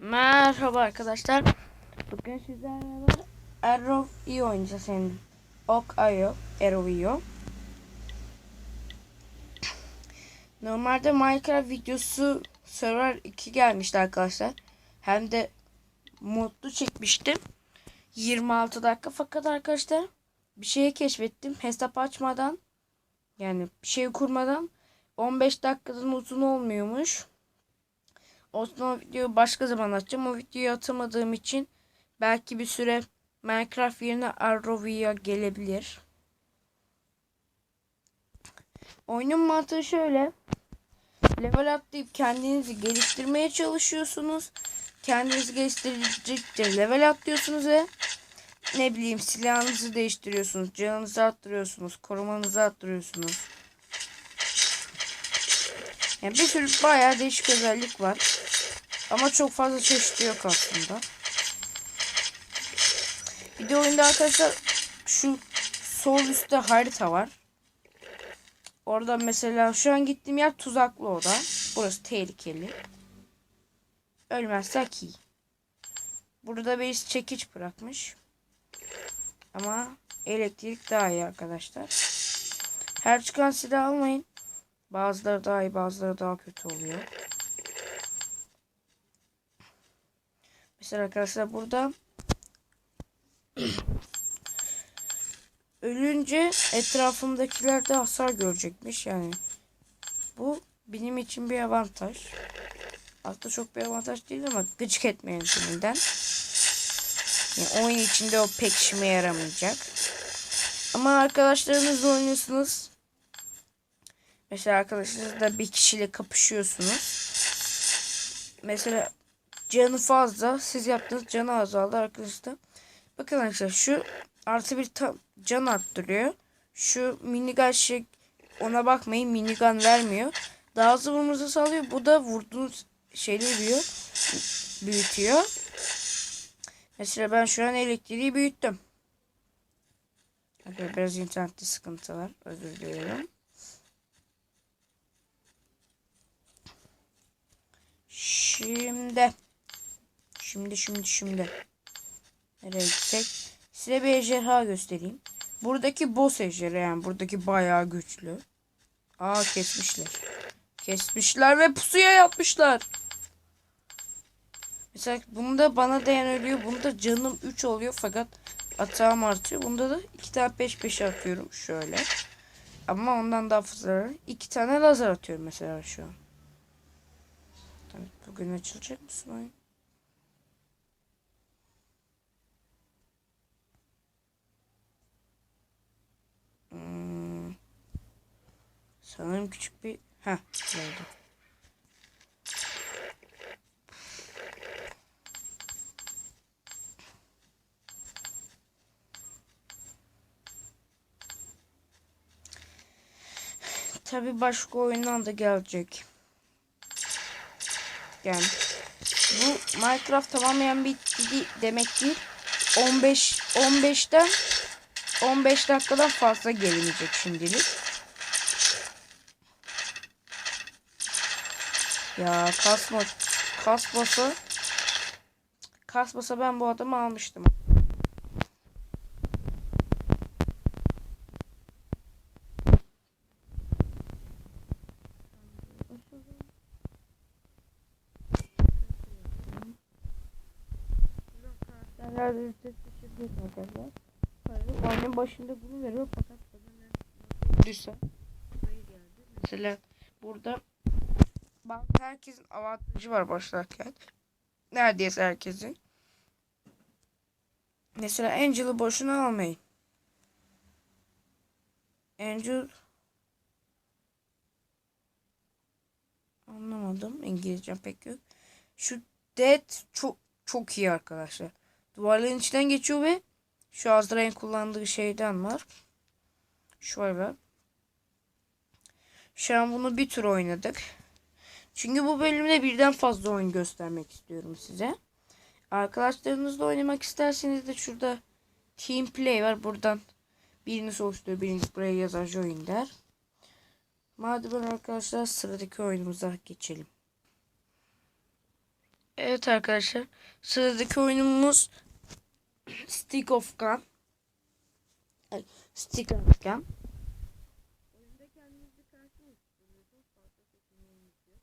Merhaba arkadaşlar. Bugün sizlerle beraber Arrow iyi oynayacağız yani. Ok Ayo, Arrow Normalde Minecraft videosu Server 2 gelmişti arkadaşlar. Hem de modlu çekmiştim. 26 dakika fakat arkadaşlar bir şeyi keşfettim. Hesap açmadan yani bir şey kurmadan 15 dakikadan uzun olmuyormuş. O zaman videoyu başka zaman açacağım. O videoyu atamadığım için belki bir süre Minecraft yerine Arrovia gelebilir. Oyunun mantığı şöyle. Level atlayıp kendinizi geliştirmeye çalışıyorsunuz. Kendinizi geliştirdikçe level atlıyorsunuz ve ne bileyim silahınızı değiştiriyorsunuz. Canınızı arttırıyorsunuz. Korumanızı arttırıyorsunuz. Yani bir sürü bayağı değişik özellik var. Ama çok fazla çeşitli yok aslında. Bir de oyunda arkadaşlar şu sol üstte harita var. Orada mesela şu an gittiğim yer tuzaklı oda. Burası tehlikeli. Ölmezsek iyi. Burada bir çekiç bırakmış. Ama elektrik daha iyi arkadaşlar. Her çıkan silah almayın. Bazıları daha iyi bazıları daha kötü oluyor. Mesela arkadaşlar burada ölünce etrafımdakiler de hasar görecekmiş yani. Bu benim için bir avantaj. Aslında çok bir avantaj değil ama gıcık etmeyen yönünden. Yani oyun içinde o pek işime yaramayacak. Ama arkadaşlarınızla oynuyorsunuz. Mesela arkadaşlarınızla bir kişiyle kapışıyorsunuz. Mesela canı fazla. Siz yaptığınız canı azaldı arkadaşlar. Bakın arkadaşlar şu artı bir tam can arttırıyor. Şu minigun şey ona bakmayın minigun vermiyor. Daha hızlı vurmanızı sağlıyor. Bu da vurduğunuz şeyleri büyüyor. Büyütüyor. Mesela ben şu an elektriği büyüttüm. Biraz internette sıkıntı var. Özür diliyorum. Şimdi. Şimdi şimdi şimdi. Nereye gitsek? Size bir ejderha göstereyim. Buradaki boss ejderha yani. Buradaki bayağı güçlü. Aa kesmişler. Kesmişler ve pusuya yapmışlar. Mesela bunda bana değen ölüyor. Bunda canım 3 oluyor fakat atağım artıyor. Bunda da 2 tane peş peşe atıyorum şöyle. Ama ondan daha fazla. 2 tane lazer atıyorum mesela şu an. Evet, bugün açılacak mısın oyun? Hmm. Sanırım küçük bir... Heh, oldu. Tabi başka oyundan da gelecek. Yani bu Minecraft tamamen bitti demek değil. 15 15'ten 15 dakikadan fazla gelemeyecek şimdilik. Ya kasma kasmasa kasmasa ben bu adamı almıştım. Herhalde üstte şirket arkadaşlar. Oyunun başında bunu veriyor fakat düşse. Mesela burada bak herkesin avantajı var başlarken. Neredeyse herkesin. Mesela Angel'ı boşuna almayın. Angel anlamadım. İngilizcem pek yok. Şu Dead çok çok iyi arkadaşlar. Duvarların içinden geçiyor ve şu Azrail'in kullandığı şeyden var. Şöyle. Şu an bunu bir tur oynadık. Çünkü bu bölümde birden fazla oyun göstermek istiyorum size. Arkadaşlarınızla oynamak isterseniz de şurada Team Play var. Buradan birini oluşturuyor. Birini buraya yazar join der. Madem arkadaşlar sıradaki oyunumuza geçelim. Evet arkadaşlar. Sıradaki oyunumuz Stick of Gun. Ay, Stick of Gun. Oyunda kendinizi karşı oluşturuyorsunuz. Farklı seçimleriniz yok.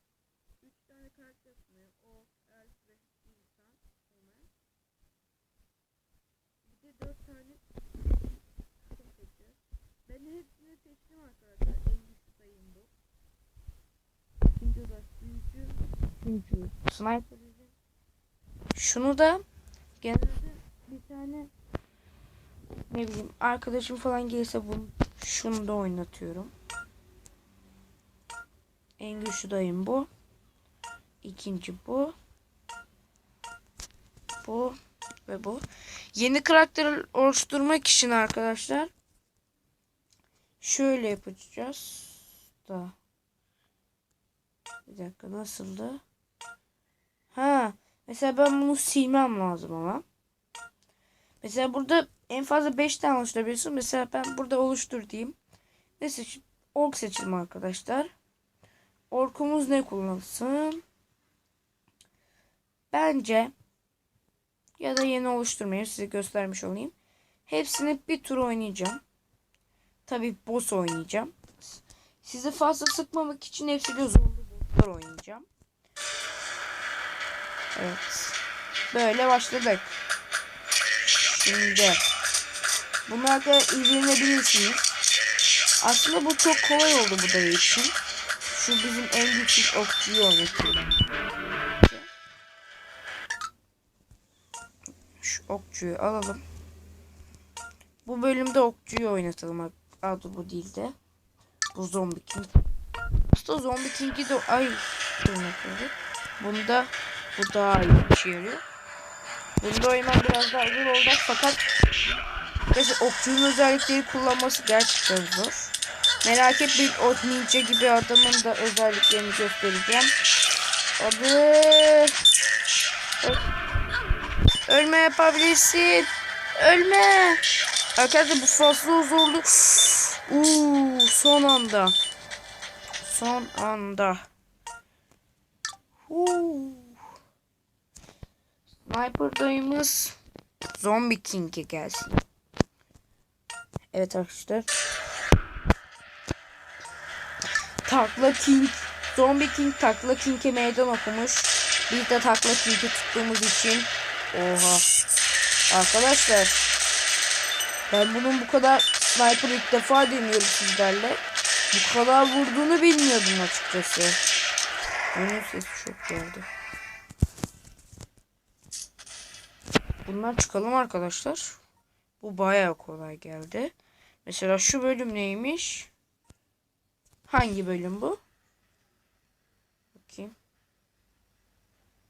Üç tane kart yapmıyor. O, elf ve insan. Bir de dört tane seçiyor. Ben hepsini seçtim arkadaşlar. En güçlü sayım bu. İkinci olarak büyücü. Üçüncü sniper. Şunu da genelde bir tane ne bileyim arkadaşım falan gelirse bunu şunu da oynatıyorum. En güçlü dayım bu. İkinci bu. Bu ve bu. Yeni karakter oluşturmak için arkadaşlar şöyle yapacağız da bir dakika nasıldı? Ha Mesela ben bunu silmem lazım ama. Mesela burada en fazla 5 tane oluşturabiliyorsun. Mesela ben burada oluştur diyeyim. Ne seç? Ork seçelim arkadaşlar. Orkumuz ne kullansın? Bence ya da yeni oluşturmayayım size göstermiş olayım. Hepsini bir tur oynayacağım. Tabi boss oynayacağım. Sizi fazla sıkmamak için hepsiyle zorlu bosslar oynayacağım. Evet. Böyle başladık. Şimdi bunlarla ilgilenebilirsiniz. Aslında bu çok kolay oldu bu dayı için. Şu bizim en güçlü okçuyu oynatıyorum. Şu okçuyu alalım. Bu bölümde okçuyu oynatalım. Adı bu değil de. Bu zombi king. Aslında zombi kingi de ay Bunda bu daha iyi işe yarıyor. Bunda oynamam biraz daha zor olacak fakat mesela okçunun özellikleri kullanması gerçekten zor. Merak etmeyin o ninja gibi adamın da özelliklerini göstereceğim. Adı Öl... Ölme yapabilirsin. Ölme. Arkadaşlar bu fazla zorlu. Uuu son anda. Son anda. Uuu. Sniper dayımız Zombie King'e gelsin. Evet arkadaşlar. Takla King Zombie King Takla King'e meydan okumuş. Biz de Takla King'i tuttuğumuz için Oha. Arkadaşlar ben bunun bu kadar sniper ilk defa deniyorum sizlerle. Bu kadar vurduğunu bilmiyordum açıkçası. Onun sesi çok geldi. Bundan çıkalım arkadaşlar. Bu bayağı kolay geldi. Mesela şu bölüm neymiş? Hangi bölüm bu? Bakayım.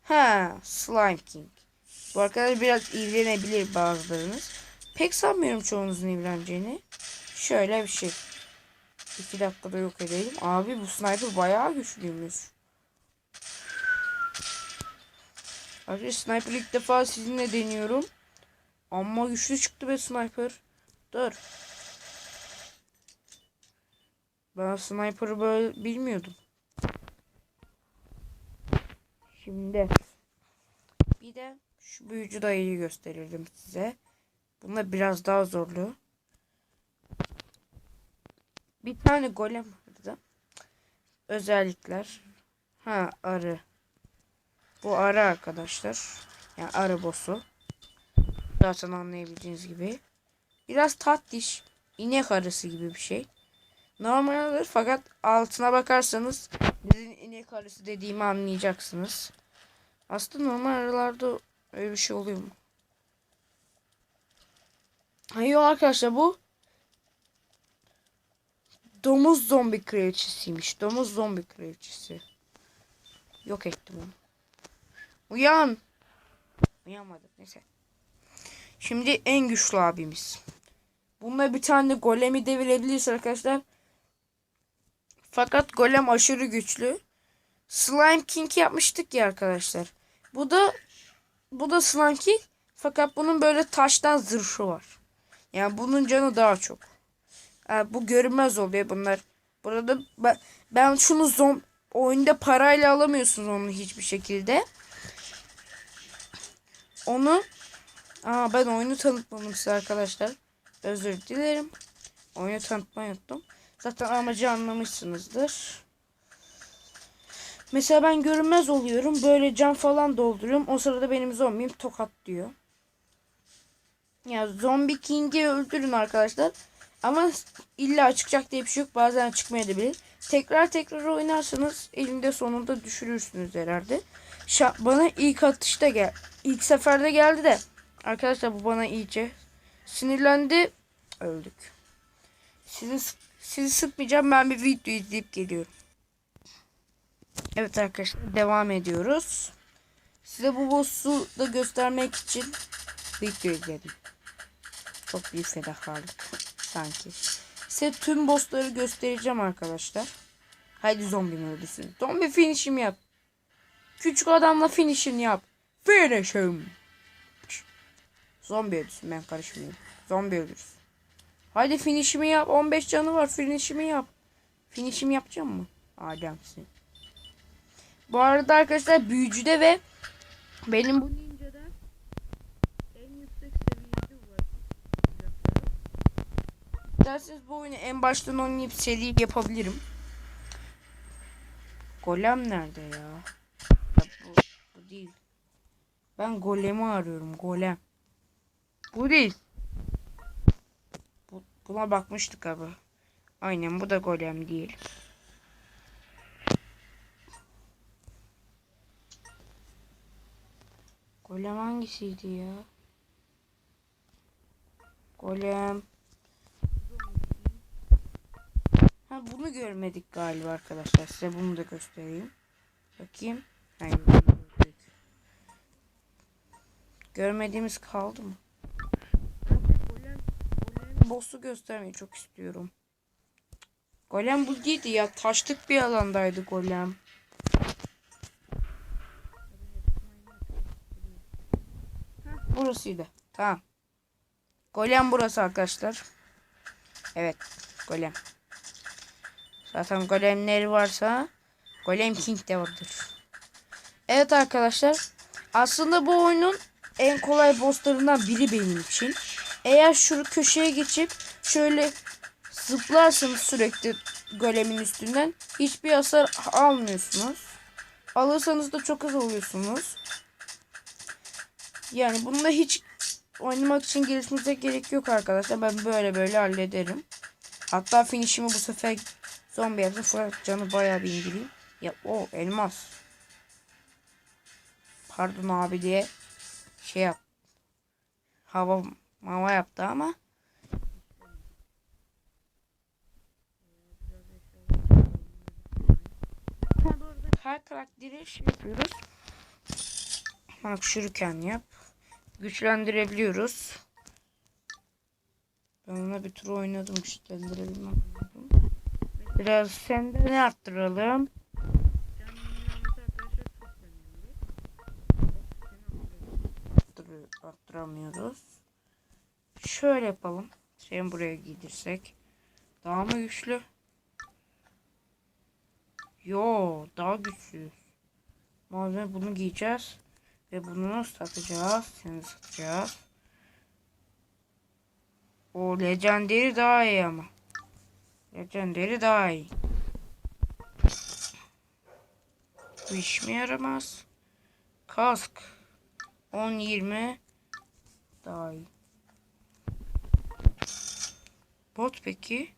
Ha, Slime King. Bu arkadaş biraz ilgilenebilir bazılarınız. Pek sanmıyorum çoğunuzun ilgileneceğini. Şöyle bir şey. İki dakikada yok edelim. Abi bu sniper bayağı güçlüymüş. Arkadaşlar sniper ilk defa sizinle deniyorum. Ama güçlü çıktı be sniper. Dur. Ben sniper'ı böyle bilmiyordum. Şimdi bir de şu büyücü dayıyı gösterelim size. Bunda biraz daha zorlu. Bir tane golem vardı. Özellikler. Ha arı. Bu arı arkadaşlar. Yani arı boss'u. Zaten anlayabileceğiniz gibi. Biraz tatlış. inek arısı gibi bir şey. Normal alır fakat altına bakarsanız bizim inek arısı dediğimi anlayacaksınız. Aslında normal arılarda öyle bir şey oluyor mu? Hayır arkadaşlar bu domuz zombi kraliçesiymiş. Domuz zombi kraliçesi. Yok ettim onu. Uyan. Uyanmadık neyse. Şimdi en güçlü abimiz. Bununla bir tane golemi devirebiliriz arkadaşlar. Fakat golem aşırı güçlü. Slime King yapmıştık ya arkadaşlar. Bu da bu da Slime King. Fakat bunun böyle taştan zırhı var. Yani bunun canı daha çok. Yani bu görünmez oluyor bunlar. Burada ben, ben şunu zom oyunda parayla alamıyorsunuz onu hiçbir şekilde. Onu Aa ben oyunu tanıtmadım size arkadaşlar. Özür dilerim. Oyunu tanıtmayı unuttum. Zaten amacı anlamışsınızdır. Mesela ben görünmez oluyorum. Böyle cam falan dolduruyorum. O sırada benim zombim tokat diyor. Ya zombi king'i öldürün arkadaşlar. Ama illa çıkacak diye bir şey yok. Bazen çıkmayabilir. Tekrar tekrar oynarsanız elinde sonunda düşürürsünüz herhalde. Şa- bana ilk atışta gel. ilk seferde geldi de. Arkadaşlar bu bana iyice sinirlendi. Öldük. Sizi, sizi sıkmayacağım. Ben bir video izleyip geliyorum. Evet arkadaşlar devam ediyoruz. Size bu boss'u da göstermek için video izledim. Çok büyük fedakarlık sanki. Size tüm boss'ları göstereceğim arkadaşlar. Haydi zombi öldürsün. Zombi finish'im yap. Küçük adamla finish'ini yap. Finish'im. Zombi öldürsün ben karışmıyorum. Zombi öldürsün. Haydi finish'imi yap. 15 canı var. Finish'imi yap. Finish'imi yapacağım mı? Ademsin. Bu arada arkadaşlar büyücüde ve benim bu ninja'da en yüksek seviyede ulaştım. Derseniz bu oyunu en baştan oynayıp seri yapabilirim. Golem nerede ya? Bu, değil. Ben golemi arıyorum. Golem. Bu değil. Bu, buna bakmıştık abi. Aynen bu da golem değil. Golem hangisiydi ya? Golem. Ha bunu görmedik galiba arkadaşlar. Size bunu da göstereyim. Bakayım. Hayır, bunu gördük. Görmediğimiz kaldı mı? Boss'u göstermeyi çok istiyorum. Golem bu değildi ya. Taşlık bir alandaydı golem. Burasıydı. Tamam. Golem burası arkadaşlar. Evet. Golem. Zaten golemleri varsa Golem King de vardır. Evet arkadaşlar. Aslında bu oyunun en kolay bosslarından biri benim için. Eğer şu köşeye geçip şöyle zıplarsanız sürekli golemin üstünden hiçbir hasar almıyorsunuz. Alırsanız da çok az alıyorsunuz. Yani bunda hiç oynamak için gelişmenize gerek yok arkadaşlar. Ben böyle böyle hallederim. Hatta finishimi bu sefer zombi yaptım. Fakat canı bayağı bir indireyim. Ya o elmas. Pardon abi diye şey yap. Hava mava yaptı ama. Her karakteri şey yapıyoruz. Bak şuruken yap. Güçlendirebiliyoruz. Ben ona bir tur oynadım güçlendirebilmem. Biraz sende ne arttıralım? Arttıramıyoruz. Şöyle yapalım. Seni buraya giydirsek. Daha mı güçlü? Yo daha güçlü. Malzeme bunu giyeceğiz. Ve bunu satacağız. Seni satacağız. O legendary daha iyi ama. Legendary daha iyi. Bu iş mi yaramaz? Kask. 10-20 daha iyi. Bot peki?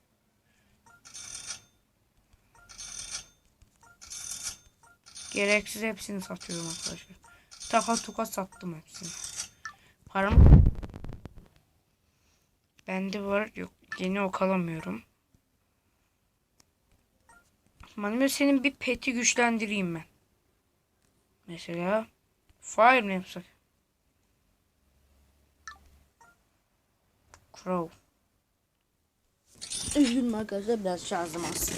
Gereksiz hepsini satıyorum arkadaşlar. Taka tuka sattım hepsini. Param bende var yok yeni ok alamıyorum. Manime senin bir peti güçlendireyim ben. Mesela fire mi yapsak? Crow. Üzgünüm arkadaşlar biraz şarjım az.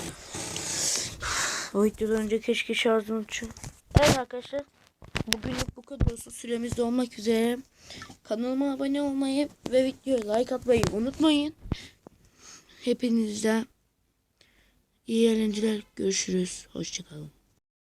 Bu videodan önce keşke şarjım için. Evet arkadaşlar. Bugünlük bu kadar olsun. Süremiz de olmak üzere. Kanalıma abone olmayı ve videoya like atmayı unutmayın. Hepinizle iyi eğlenceler. Görüşürüz. Hoşçakalın.